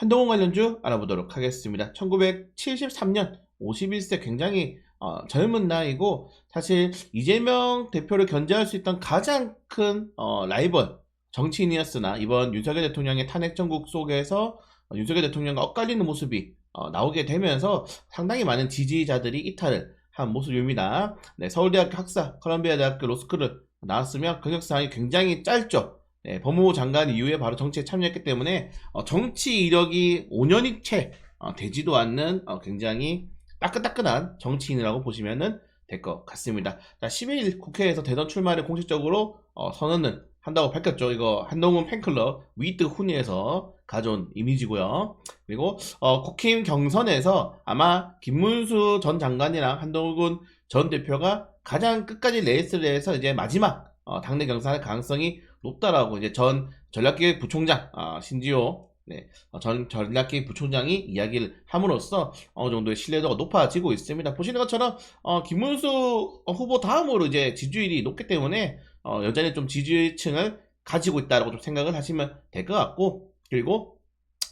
한동훈 관련주 알아보도록 하겠습니다. 1973년 51세 굉장히 어, 젊은 나이고 사실 이재명 대표를 견제할 수 있던 가장 큰 어, 라이벌 정치인이었으나 이번 윤석열 대통령의 탄핵 정국 속에서 어, 윤석열 대통령과 엇갈리는 모습이 어, 나오게 되면서 상당히 많은 지지자들이 이탈을 한 모습입니다. 네, 서울대학교 학사, 컬럼비아 대학교 로스쿨을 나왔으며 경력 사항이 굉장히 짧죠. 네, 법무부 장관 이후에 바로 정치에 참여했기 때문에 어, 정치 이력이 5년이 채 어, 되지도 않는 어, 굉장히 따끈따끈한 정치인이라고 보시면 될 것 같습니다. 자, 12일 국회에서 대선 출마를 공식적으로 어, 선언을 한다고 밝혔죠. 이거 한동훈 팬클럽 위드 훈이에서 가져온 이미지고요. 그리고 어, 국힘 경선에서 아마 김문수 전 장관이랑 한동훈 전 대표가 가장 끝까지 레이스를 해서 이제 마지막 어, 당내 경선할 가능성이 높다라고 이제 전 전략기획 부총장 아, 신지호 네, 어, 전 전략기획 부총장이 이야기를 함으로써 어느 정도의 신뢰도가 높아지고 있습니다. 보시는 것처럼 어, 김문수 후보 다음으로 이제 지지율이 높기 때문에 어, 여전히 좀 지지층을 가지고 있다라고 좀 생각을 하시면 될 것 같고 그리고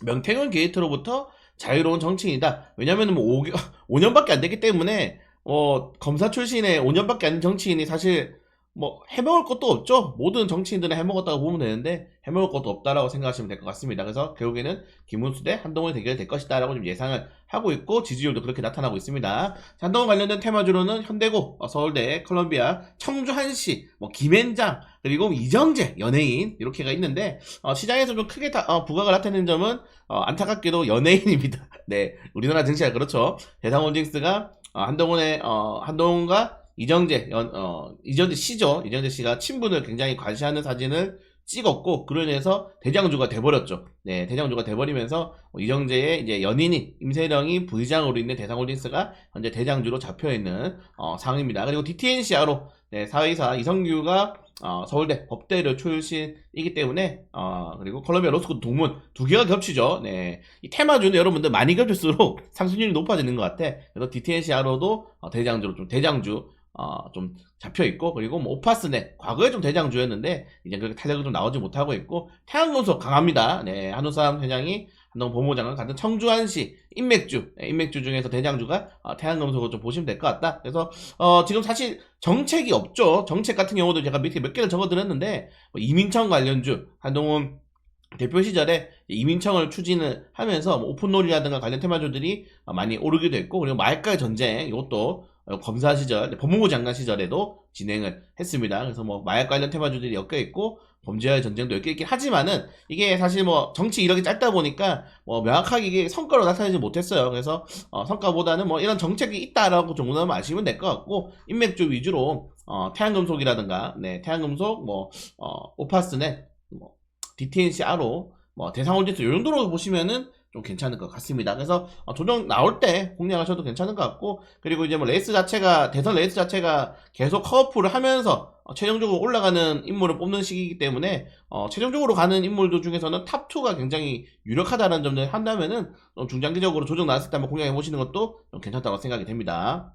명태균 게이트로부터 자유로운 정치인이다. 왜냐하면 뭐 5, 5년밖에 안 되기 때문에 어, 검사 출신의 5년밖에 안 된 정치인이 사실 뭐 해먹을 것도 없죠. 모든 정치인들은 해먹었다고 보면 되는데 해먹을 것도 없다라고 생각하시면 될 것 같습니다. 그래서 결국에는 김문수 대 한동훈의 대결이 될 것이다라고 좀 예상을 하고 있고 지지율도 그렇게 나타나고 있습니다. 자, 한동훈 관련된 테마주로는 현대고, 어, 서울대, 컬럼비아, 청주 한시, 뭐 김앤장 그리고 이정재 연예인 이렇게가 있는데 어, 시장에서 좀 크게 다- 어, 부각을 나타내는 점은 어, 안타깝게도 연예인입니다. 네, 우리나라 증시가 그렇죠. 대상홀딩스가 어, 한동훈의 어, 한동훈과 이정재 연, 어, 이정재 씨죠. 이정재 씨가 친분을 굉장히 관시하는 사진을 찍었고 인해서 대장주가 돼버렸죠. 네, 대장주가 돼버리면서 어, 이정재의 이제 연인인 임세령이 부의장으로 있는 대상홀딩스가 현재 대장주로 잡혀 있는 어, 상황입니다. 그리고 DTNCR로 네, 사회이사 이성규가 어, 서울대 법대를 출신이기 때문에 어, 그리고 컬럼비아 로스쿨 동문 두 개가 겹치죠. 네, 이 테마주는 여러분들 많이 겹칠수록 상승률이 높아지는 것 같아. 그래서 DTNCR로도 어, 대장주로 좀 대장주 어, 좀 잡혀 있고 그리고 뭐 오파스넷 과거에 좀 대장주였는데 이제 그렇게 탄력이 좀 나오지 못하고 있고 태양건설 강합니다. 네, 한우삼 회장이 한동 법무장관 같은 청주한시 인맥주 네, 인맥주 중에서 대장주가 어, 태양금속을 좀 보시면 될 것 같다. 그래서 어, 지금 사실 정책이 없죠. 정책 같은 경우도 제가 밑에 몇 개를 적어드렸는데 뭐 이민청 관련주 한동훈 대표 시절에 이민청을 추진을 하면서 뭐 오픈놀이라든가 관련 테마주들이 어, 많이 오르기도 했고 그리고 말가의 전쟁 이것도 어, 검사 시절 법무부 장관 시절에도 진행을 했습니다. 그래서 뭐 마약 관련 테마주들이 엮여 있고 범죄와의 전쟁도 엮여 있긴 하지만은 이게 사실 뭐 정치 이력이 짧다 보니까 뭐 명확하게 이게 성과로 나타내지 못했어요. 그래서 어, 성과보다는 뭐 이런 정책이 있다라고 정도만 아시면 될 것 같고 인맥주 위주로 어, 태양금속이라든가 네 태양금속 뭐 어, 오파스넷 뭐 DTNC 아로 뭐 대상홀딩스 요 정도로 보시면은 좀 괜찮을 것 같습니다. 그래서 어, 조정 나올 때 공략하셔도 괜찮은 것 같고 그리고 이제 뭐 레이스 자체가 대선 레이스 자체가 계속 커프를 하면서 어, 최종적으로 올라가는 인물을 뽑는 시기이기 때문에 어, 최종적으로 가는 인물들 중에서는 탑 2가 굉장히 유력하다는 점을 한다면은 좀 중장기적으로 조정 나왔을 때 한번 공략해 보시는 것도 좀 괜찮다고 생각이 됩니다.